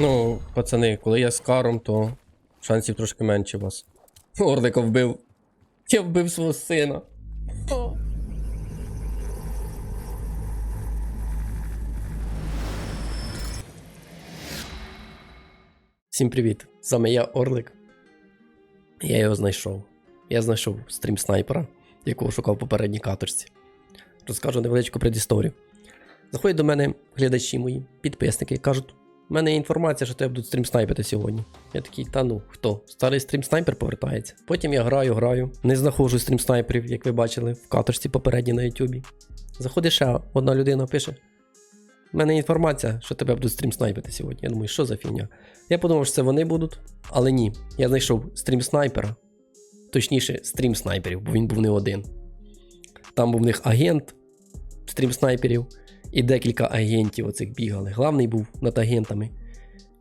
Ну, пацани, коли я з каром, то шансів трошки менше у вас. Орлика вбив. Я вбив свого сина. Всім привіт! Вами я Орлик. Я його знайшов. Я знайшов стрім снайпера, якого шукав в попередній каторці. Розкажу невеличку предісторію. Заходять до мене глядачі мої, підписники, кажуть: у мене є інформація, що тебе будуть стрім снайпити сьогодні. Я такий, та ну, хто? Старий стрім снайпер повертається. Потім я граю, граю, не знаходжу стрім снайперів, як ви бачили, в каторці попередній на Ютубі. Заходить ще одна людина, пише: у мене є інформація, що тебе будуть стрім снайпити сьогодні. Я думаю, що за фігня? Я подумав, що це вони будуть, але ні. Я знайшов стрім снайпера, точніше, стрім снайперів, бо він був не один. Там був в них агент стрім снайперів і декілька агентів оцих бігали. Главний був над агентами.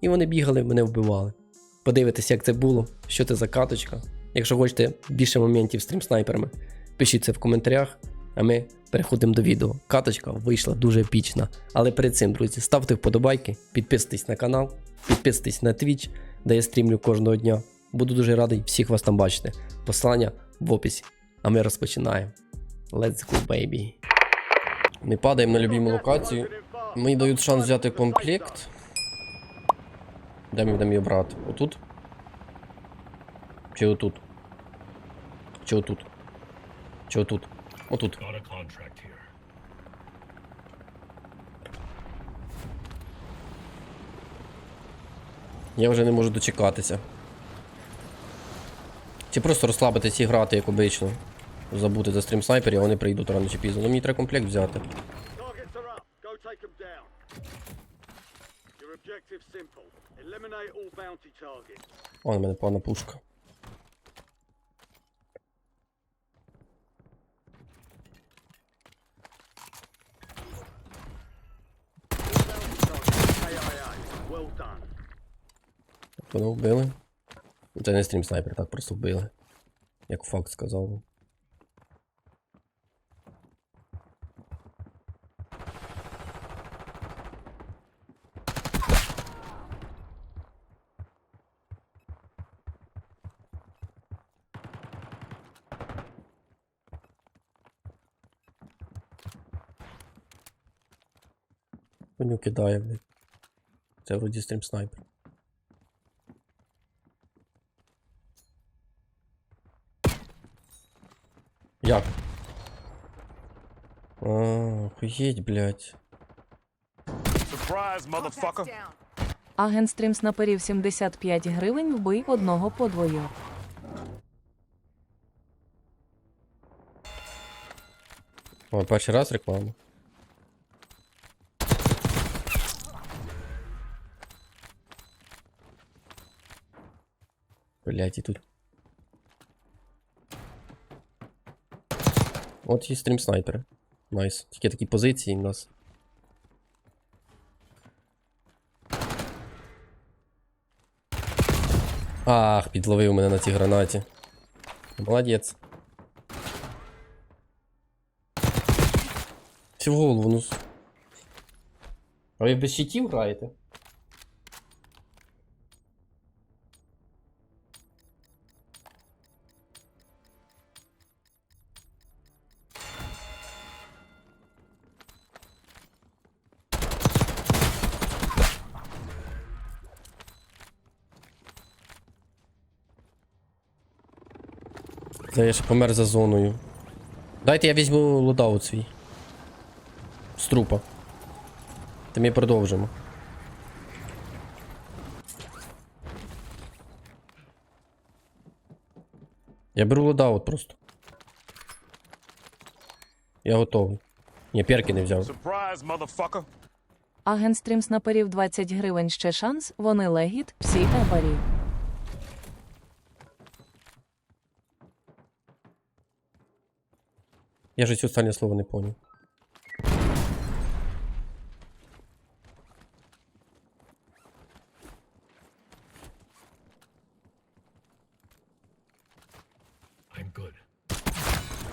І вони бігали, мене вбивали. Подивитись, як це було, що це за каточка. Якщо хочете більше моментів з стрім снайперами, пишіть це в коментарях, а ми переходимо до відео. Каточка вийшла дуже епічна. Але перед цим, друзі, ставте вподобайки, підписуйтесь на канал, підписуйтесь на Twitch, де я стрімлю кожного дня. Буду дуже радий всіх вас там бачити. Посилання в описі. А ми розпочинаємо. Let's go, baby. Ми падаємо на любиму локацію. Мені дають шанс взяти комплект. Де ми будемо її брати? Отут? Чи отут? Чи отут? Чи отут? Отут. Я вже не можу дочекатися. Чи просто розслабитись і грати, як обично. Забути за стрім снайперів, вони прийдуть рано чи пізно. Ну мені треба комплект взяти. О, на мене пана пушка. Well done. Вони вбили. Це не стрім снайпер, так просто вбили. Як факт сказав. Коню кидає, блядь. Це вроді стрім снайпер. Як? А, охуєть, блядь. Surprise, motherfucker. Агент стрім снаперів 75 гривень вбий одного подвою. О, перший раз реклама. Блять, і тут. От є стрім снайпери. Найс. Тільки такі позиції у нас. Ах, підловив мене на цій гранаті. Молодець. Всі в голову, ну. А ви без щитів граєте? Це я ще помер за зоною. Дайте я візьму лодаут свій. З трупа. Та ми продовжимо. Я беру лодаут просто. Я готовий. Ні, перки не взяв. Агент стрім снаперів 20 гривень ще шанс. Вони легіт, всі ебарі. Я же ці останнє слово не понял.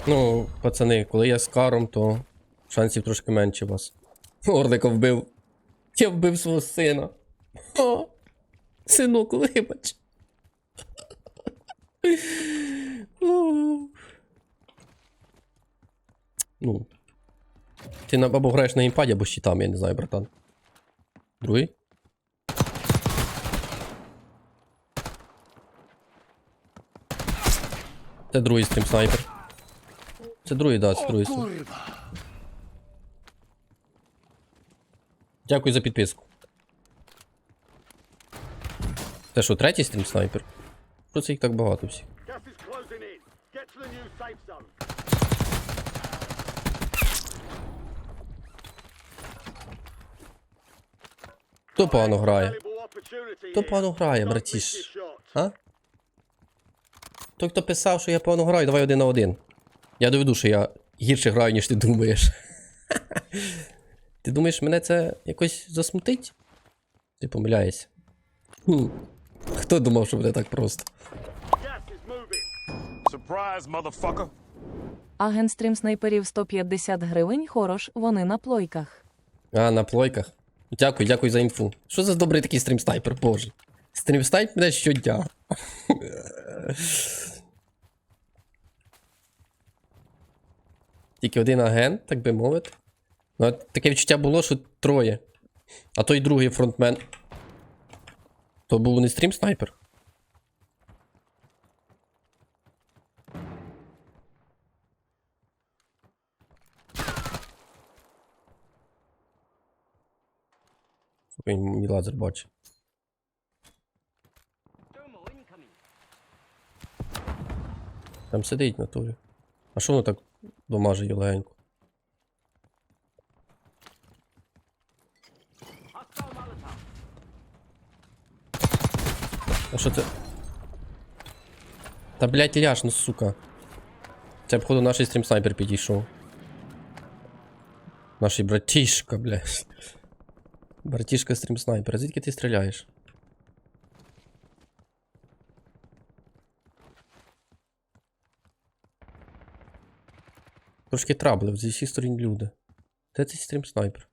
Ну, пацани, коли я з каром, то шансів трошки менше у вас. Орлика вбив. Я вбив свого сина. О, синок, вибач. О. Ну. Ти на- або граєш на імпаді, або щитами, я не знаю, братан. Другий? Це другий стрім снайпер. Це другий, да, це другий стрім. Дякую за підписку. Це що, третій стрім снайпер? Що це їх так багато всіх? Gas is closing in. Get to the new safe zone. Хто погано грає? Хто погано грає, братіш? А? Той, хто писав, що я погано граю, давай один на один. Я доведу, що я гірше граю, ніж ти думаєш. ти думаєш, мене це якось засмутить? Ти помиляєшся. Хм. Хто думав, що буде так просто? Агент стрім снайперів 150 гривень. Хорош, вони на плойках. А, на плойках. Дякую, дякую за інфу. Що за добрий такий стрім снайпер, боже. Стрім снайпер мене щодня. Тільки один агент, так би мовити. Ну, таке відчуття було, що троє. А той другий фронтмен. То був не стрім снайпер. Він мій лазер бачить. Там сидить на турі. А що воно так домажить її легенько? А що це? Та блять ляж, ну сука. Це походу наш стрім снайпер підійшов. Наш братішка, блядь. Братішка стрім снайпер, а звідки ти стріляєш? Трошки траблив, зі всіх сторін люди. Де цей стрім снайпер?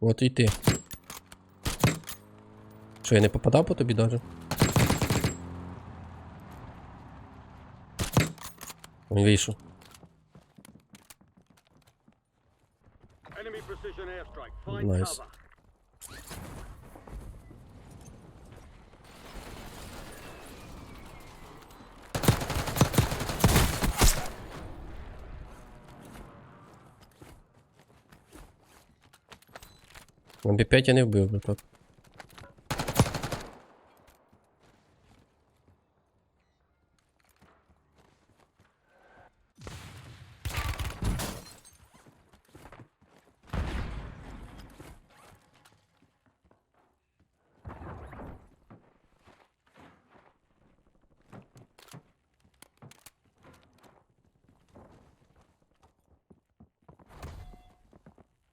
От і ти. Що, я не попадав по тобі даже? Він вийшов. Cover. На Б5 я не вбив, браток.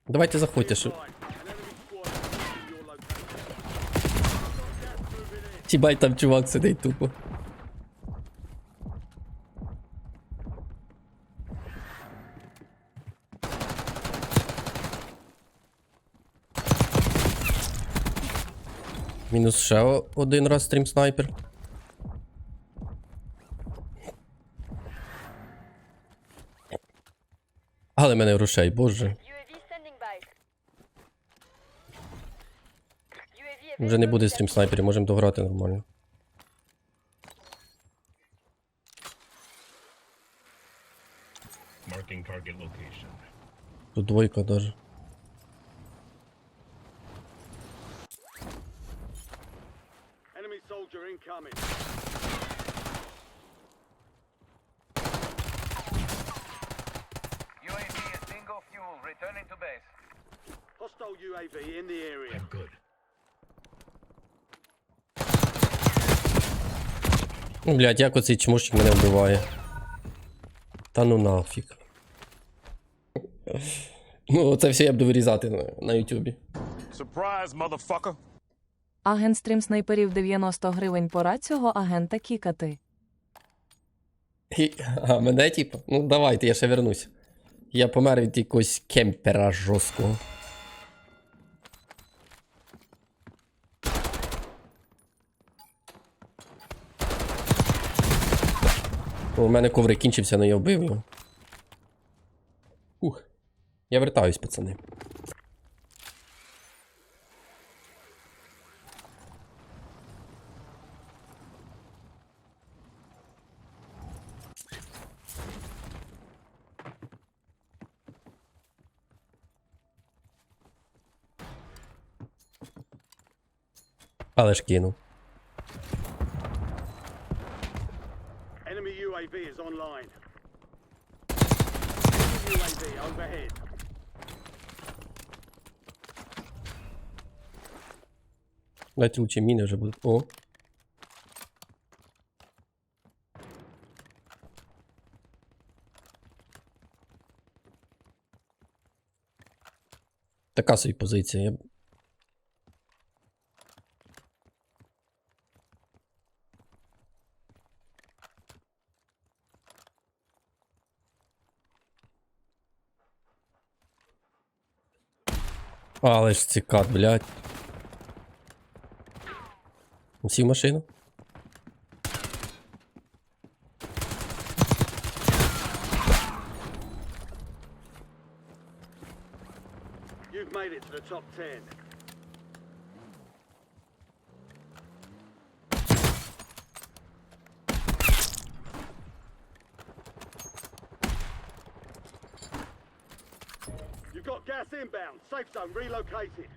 Давайте заходьте, що. Тібай там чувак сидить тупо. Мінус ще один раз стрім снайпер. Але мене грошей, боже. Вже не буде стрім снайперів, можемо дограти нормально. Тут двойка даже. Ну, блядь, як оцей чмошник мене вбиває. Та ну нафіг. Ну, це все я буду вирізати на, на motherfucker. Агент стрім снайперів 90 гривень пора цього агента кікати. І, а, мене, типу? Ну давайте, я ще вернусь. Я помер від якогось кемпера жорсткого. У мене коврик кінчився, але я вбив його. Ух. Я вертаюсь, пацани. Але ж кинув. Дайте лучше міни вже будуть. О. Така собі позиція. Але ж цікат, блядь. Всі в машину? You've made it to the top 10. You've got gas inbound. Safe zone relocated.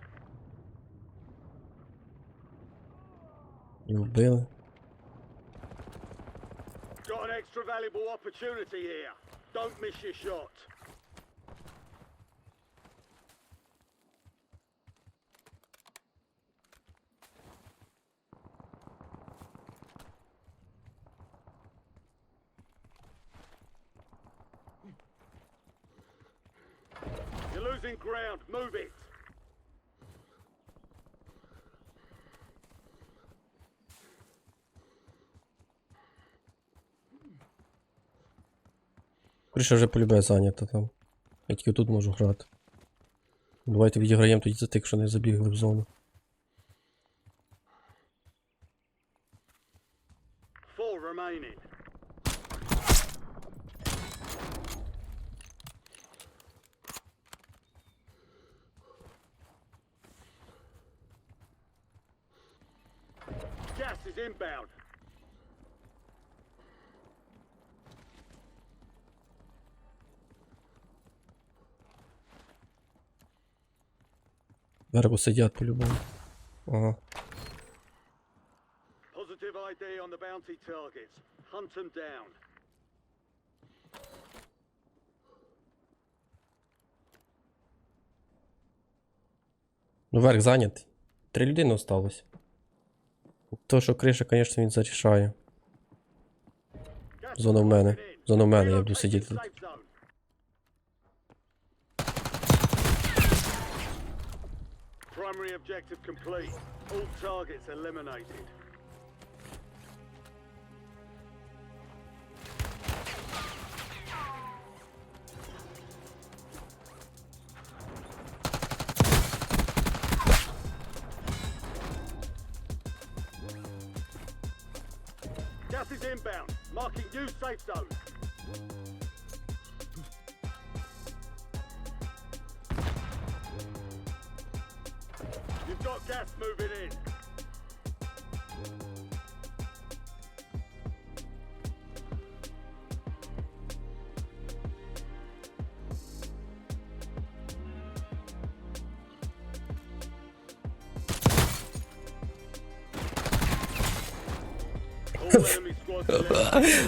І вбили. Got an extra valuable opportunity here. Don't miss your shot. You're losing ground. Move it. Криша вже полюбе зайнята там. Я тільки тут можу грати. Давайте відіграємо тоді за тих, що не забігли в зону. Gas is inbound. Вербу сидять по-любому. Ага. Positive ID on the bounty targets. Hunt them down. Ну, верх зайнятий. Три людини осталось. То, що криша, звісно, він зарішає. Зона в мене. Зона в мене, я буду сидіти тут. Objective complete. All targets eliminated. Gas is inbound. Marking new safe zone. Got gas moving in.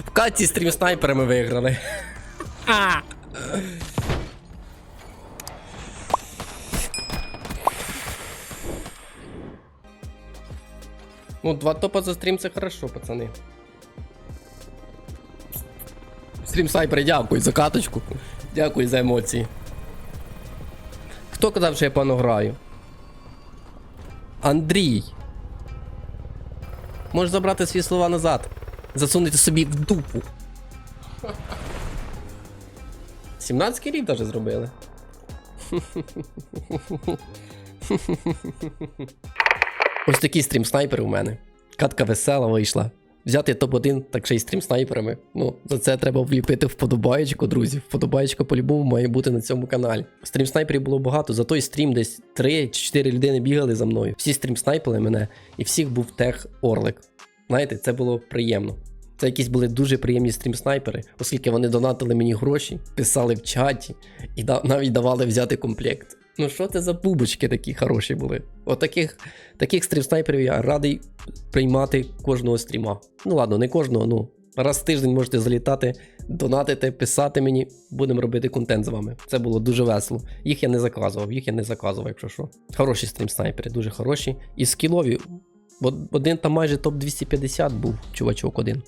В каті стрім снайперами виграли. Ну, два топа за стрім це хорошо, пацани. Стрім снайпери, дякую за каточку. Дякую за емоції. Хто казав, що я погано граю? Андрій. Можеш забрати свої слова назад. Засунути собі в дупу. 17 рік даже зробили. Ось такий стрім снайпер у мене. Катка весела вийшла. Взяти топ-1, так ще й стрім снайперами. Ну, за це треба вліпити вподобаєчку, друзі. Вподобаєчка по-любому має бути на цьому каналі. Стрім снайперів було багато, за той стрім десь 3 чи 4 людини бігали за мною. Всі стрім снайпили мене, і всіх був тех Орлик. Знаєте, це було приємно. Це якісь були дуже приємні стрім-снайпери, оскільки вони донатили мені гроші, писали в чаті і навіть давали взяти комплект. Ну що це за бубочки такі хороші були? От таких, таких стрім-снайперів я радий приймати кожного стріма. Ну ладно, не кожного, ну. Раз в тиждень можете залітати, донатити, писати мені, будемо робити контент з вами. Це було дуже весело. Їх я не заказував, їх я не заказував, якщо що. Хороші стрім-снайпери, дуже хороші. І скілові. Бо один там майже топ-250 був, чувачок один.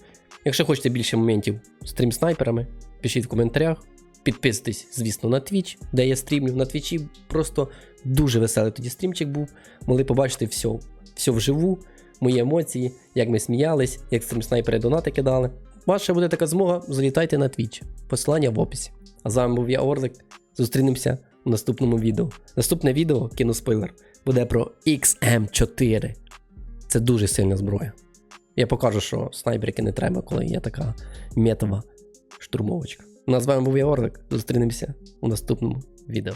Якщо хочете більше моментів стрім-снайперами, пишіть в коментарях. Підписуйтесь, звісно, на Twitch, де я стрімлю. На Твічі просто дуже веселий тоді стрімчик був. Могли побачити все, все вживу, мої емоції, як ми сміялись, як стрім-снайпери донати кидали. Ваша буде така змога, залітайте на Twitch. Посилання в описі. А з вами був я Орлик. Зустрінемося у наступному відео. Наступне відео, кіноспойлер, буде про XM4. Це дуже сильна зброя. Я покажу, що снайперки не треба, коли є така метова штурмовочка. Ну, а з вами був я Орлик. Зустрінемося у наступному відео.